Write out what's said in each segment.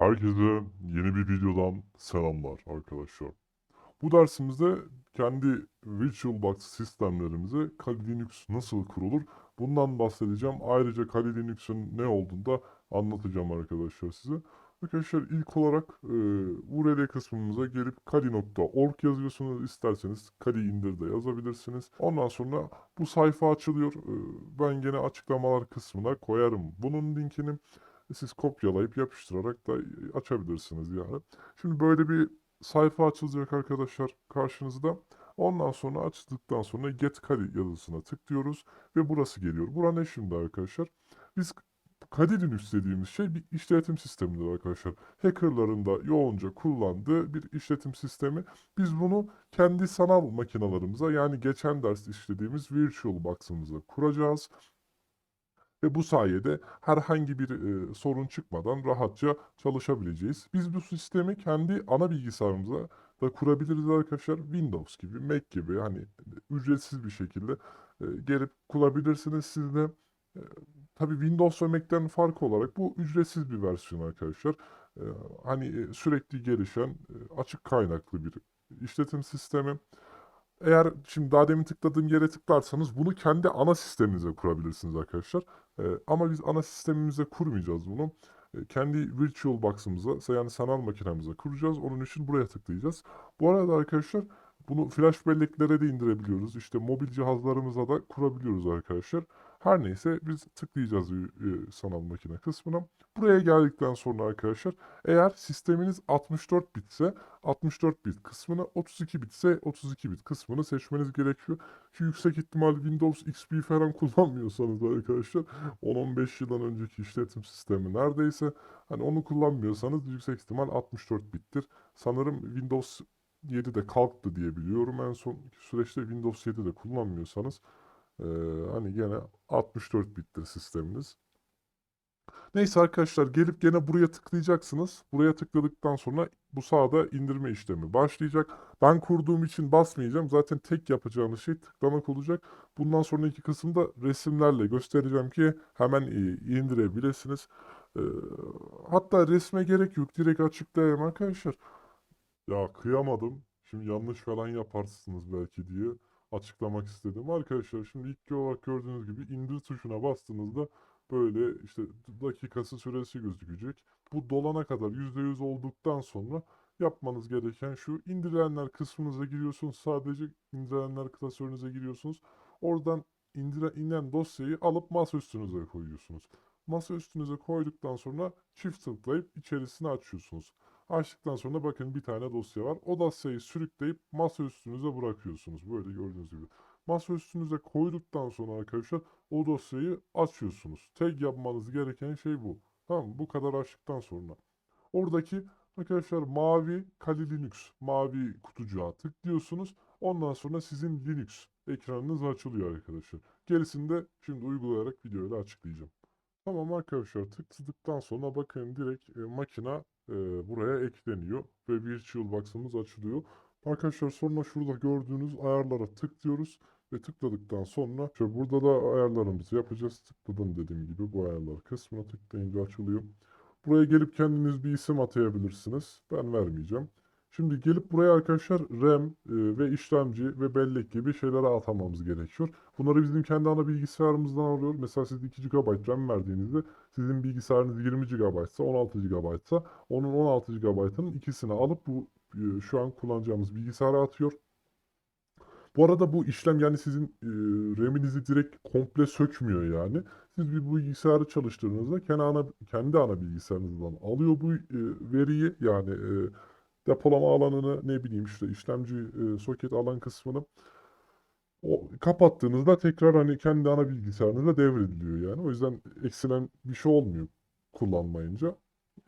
Herkese yeni bir videodan selamlar arkadaşlar. Bu dersimizde kendi VirtualBox sistemlerimize Kali Linux nasıl kurulur bundan bahsedeceğim. Ayrıca Kali Linux'un ne olduğunu da anlatacağım arkadaşlar size. Arkadaşlar ilk olarak e, URL kısmımıza gelip kali.org yazıyorsunuz. İsterseniz Kali indir de yazabilirsiniz. Ondan sonra bu sayfa açılıyor. E, ben gene açıklamalar kısmına koyarım bunun linkini. Siz kopyalayıp yapıştırarak da açabilirsiniz yani. Şimdi böyle bir sayfa açılacak arkadaşlar karşınızda. Ondan sonra açtıktan sonra Get Kali yazısına tıklıyoruz ve burası geliyor. Bura ne şimdi arkadaşlar? Biz Kali Linux dediğimiz şey bir işletim sistemidir arkadaşlar. Hackerların da yoğunca kullandığı bir işletim sistemi. Biz bunu kendi sanal makinalarımıza yani geçen ders işlediğimiz VirtualBox'ımıza kuracağız. Ve bu sayede herhangi bir e, sorun çıkmadan rahatça çalışabileceğiz. Biz bu sistemi kendi ana bilgisayarımıza da kurabiliriz arkadaşlar. Windows gibi, Mac gibi hani ücretsiz bir şekilde e, gelip kurabilirsiniz siz de. E, tabii Windows ve Mac'ten farkı olarak bu ücretsiz bir versiyon arkadaşlar. E, hani sürekli gelişen açık kaynaklı bir işletim sistemi. Eğer şimdi daha demin tıkladığım yere tıklarsanız bunu kendi ana sisteminize kurabilirsiniz arkadaşlar. Ee, ama biz ana sistemimize kurmayacağız bunu. Ee, kendi VirtualBox'ımıza yani sanal makinemize kuracağız. Onun için buraya tıklayacağız. Bu arada arkadaşlar bunu flash belleklere de indirebiliyoruz. İşte mobil cihazlarımıza da kurabiliyoruz arkadaşlar. Her neyse biz tıklayacağız sanal makine kısmına. Buraya geldikten sonra arkadaşlar eğer sisteminiz 64 bitse 64 bit kısmını 32 bitse 32 bit kısmını seçmeniz gerekiyor. Ki yüksek ihtimal Windows XP falan kullanmıyorsanız arkadaşlar 10-15 yıldan önceki işletim sistemi neredeyse hani onu kullanmıyorsanız yüksek ihtimal 64 bittir. Sanırım Windows 7 de kalktı diye biliyorum. En son süreçte Windows 7 de kullanmıyorsanız ee, hani gene 64 bittir sisteminiz. Neyse arkadaşlar gelip gene buraya tıklayacaksınız. Buraya tıkladıktan sonra bu sağda indirme işlemi başlayacak. Ben kurduğum için basmayacağım. Zaten tek yapacağınız şey tıklamak olacak. Bundan sonraki kısımda resimlerle göstereceğim ki hemen indirebilirsiniz. Ee, hatta resme gerek yok. Direkt açıklayayım arkadaşlar. Ya kıyamadım. Şimdi yanlış falan yaparsınız belki diye açıklamak istedim. Arkadaşlar şimdi ilk olarak gördüğünüz gibi indir tuşuna bastığınızda böyle işte dakikası süresi gözükecek. Bu dolana kadar %100 olduktan sonra yapmanız gereken şu indirilenler kısmınıza giriyorsunuz. Sadece indirilenler klasörünüze giriyorsunuz. Oradan indire, inen dosyayı alıp masa üstünüze koyuyorsunuz. Masa üstünüze koyduktan sonra çift tıklayıp içerisini açıyorsunuz. Açtıktan sonra bakın bir tane dosya var. O dosyayı sürükleyip masa üstünüze bırakıyorsunuz. Böyle gördüğünüz gibi. Masa üstünüze koyduktan sonra arkadaşlar o dosyayı açıyorsunuz. Tek yapmanız gereken şey bu. Tamam? Bu kadar açtıktan sonra. Oradaki arkadaşlar mavi Kali Linux, mavi kutucuğa tıklıyorsunuz. Ondan sonra sizin Linux ekranınız açılıyor arkadaşlar. Gerisini de şimdi uygulayarak videoyla açıklayacağım. Tamam arkadaşlar tıkladıktan sonra bakın direkt e, makina e, buraya ekleniyor ve VirtualBox'ımız açılıyor. Arkadaşlar sonra şurada gördüğünüz ayarlara tıklıyoruz ve tıkladıktan sonra şöyle burada da ayarlarımızı yapacağız. Tıkladım dediğim gibi bu ayarlar kısmına tıklayınca açılıyor. Buraya gelip kendiniz bir isim atayabilirsiniz. Ben vermeyeceğim. Şimdi gelip buraya arkadaşlar RAM e, ve işlemci ve bellek gibi şeylere atamamız gerekiyor. Bunları bizim kendi ana bilgisayarımızdan alıyor. Mesela siz 2 GB RAM verdiğinizde sizin bilgisayarınız 20 GB ise 16 GB ise onun 16 GB'ının ikisini alıp bu e, şu an kullanacağımız bilgisayara atıyor. Bu arada bu işlem yani sizin e, RAM'inizi direkt komple sökmüyor yani. Siz bir bilgisayarı çalıştırdığınızda kendi ana, kendi ana bilgisayarınızdan alıyor bu e, veriyi yani e, depolama alanını ne bileyim işte işlemci e, soket alan kısmını o kapattığınızda tekrar hani kendi ana bilgisayarınıza devrediliyor yani. O yüzden eksilen bir şey olmuyor kullanmayınca.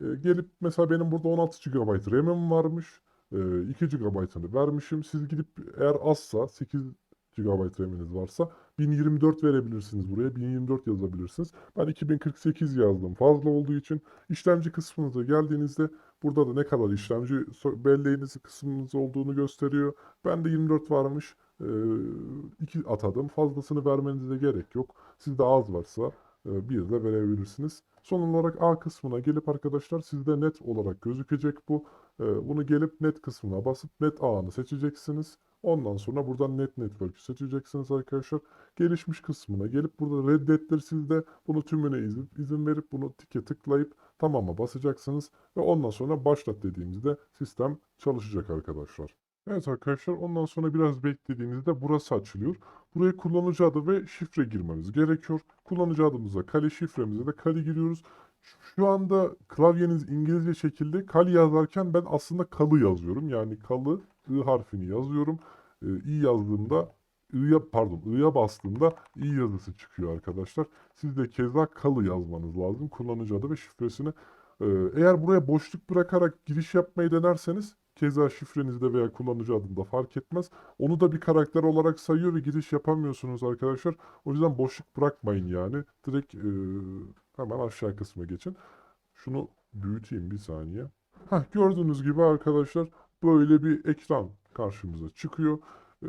E, gelip mesela benim burada 16 GB RAM'im varmış. E, 2 GB'ını vermişim. Siz gidip eğer azsa 8 GB RAM'iniz varsa 1024 verebilirsiniz buraya. 1024 yazabilirsiniz. Ben 2048 yazdım fazla olduğu için. işlemci kısmınıza geldiğinizde burada da ne kadar işlemci belleğiniz kısmınız olduğunu gösteriyor. Ben de 24 varmış. 2 atadım. Fazlasını vermenize gerek yok. Sizde az varsa bir de verebilirsiniz. Son olarak A kısmına gelip arkadaşlar sizde net olarak gözükecek bu. Bunu gelip net kısmına basıp net ağını seçeceksiniz. Ondan sonra buradan net network'ü seçeceksiniz arkadaşlar. Gelişmiş kısmına gelip burada reddettir sizde. Bunu tümüne izin, izin verip bunu tike tıklayıp tamama basacaksınız. Ve ondan sonra başlat dediğimizde sistem çalışacak arkadaşlar. Evet arkadaşlar ondan sonra biraz beklediğinizde burası açılıyor. Buraya kullanıcı adı ve şifre girmemiz gerekiyor. Kullanıcı adımıza kali şifremize de kali giriyoruz. Şu anda klavyeniz İngilizce şekilde kali yazarken ben aslında kalı yazıyorum. Yani kalı I harfini yazıyorum. Ee, İ yazdığımda I'ya pardon I'ya bastığımda İ yazısı çıkıyor arkadaşlar. Siz de keza kalı yazmanız lazım. Kullanıcı adı ve şifresini. Ee, eğer buraya boşluk bırakarak giriş yapmayı denerseniz keza şifrenizde veya kullanıcı adında fark etmez. Onu da bir karakter olarak sayıyor ve giriş yapamıyorsunuz arkadaşlar. O yüzden boşluk bırakmayın yani. Direkt e, hemen aşağı kısma geçin. Şunu büyüteyim bir saniye. Heh, gördüğünüz gibi arkadaşlar böyle bir ekran karşımıza çıkıyor. Ee,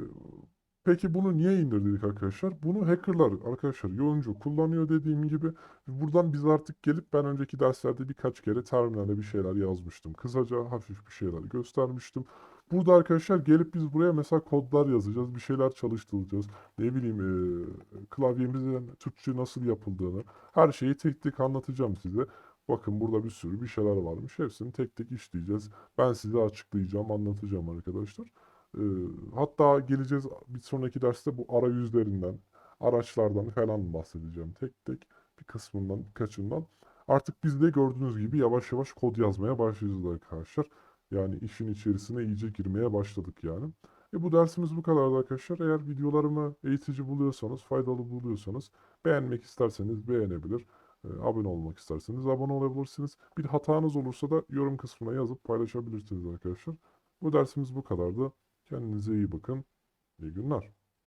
Peki bunu niye indirdik arkadaşlar? Bunu hackerlar arkadaşlar yoğuncu kullanıyor dediğim gibi. Buradan biz artık gelip ben önceki derslerde birkaç kere terminalde bir şeyler yazmıştım. Kısaca hafif bir şeyler göstermiştim. Burada arkadaşlar gelip biz buraya mesela kodlar yazacağız, bir şeyler çalıştıracağız. Ne bileyim e, klavyemizin Türkçe nasıl yapıldığını, her şeyi tek tek anlatacağım size. Bakın burada bir sürü bir şeyler varmış. Hepsini tek tek işleyeceğiz. Ben size açıklayacağım, anlatacağım arkadaşlar. Ee, hatta geleceğiz bir sonraki derste bu arayüzlerinden, araçlardan falan bahsedeceğim tek tek bir kısmından, birkaçından. Artık biz de gördüğünüz gibi yavaş yavaş kod yazmaya başlayacağız arkadaşlar. Yani işin içerisine iyice girmeye başladık yani. E bu dersimiz bu kadardı arkadaşlar. Eğer videolarımı eğitici buluyorsanız, faydalı buluyorsanız beğenmek isterseniz beğenebilir. E, abone olmak isterseniz abone olabilirsiniz. Bir hatanız olursa da yorum kısmına yazıp paylaşabilirsiniz arkadaşlar. Bu dersimiz bu kadardı. Kendinize iyi bakın. İyi günler.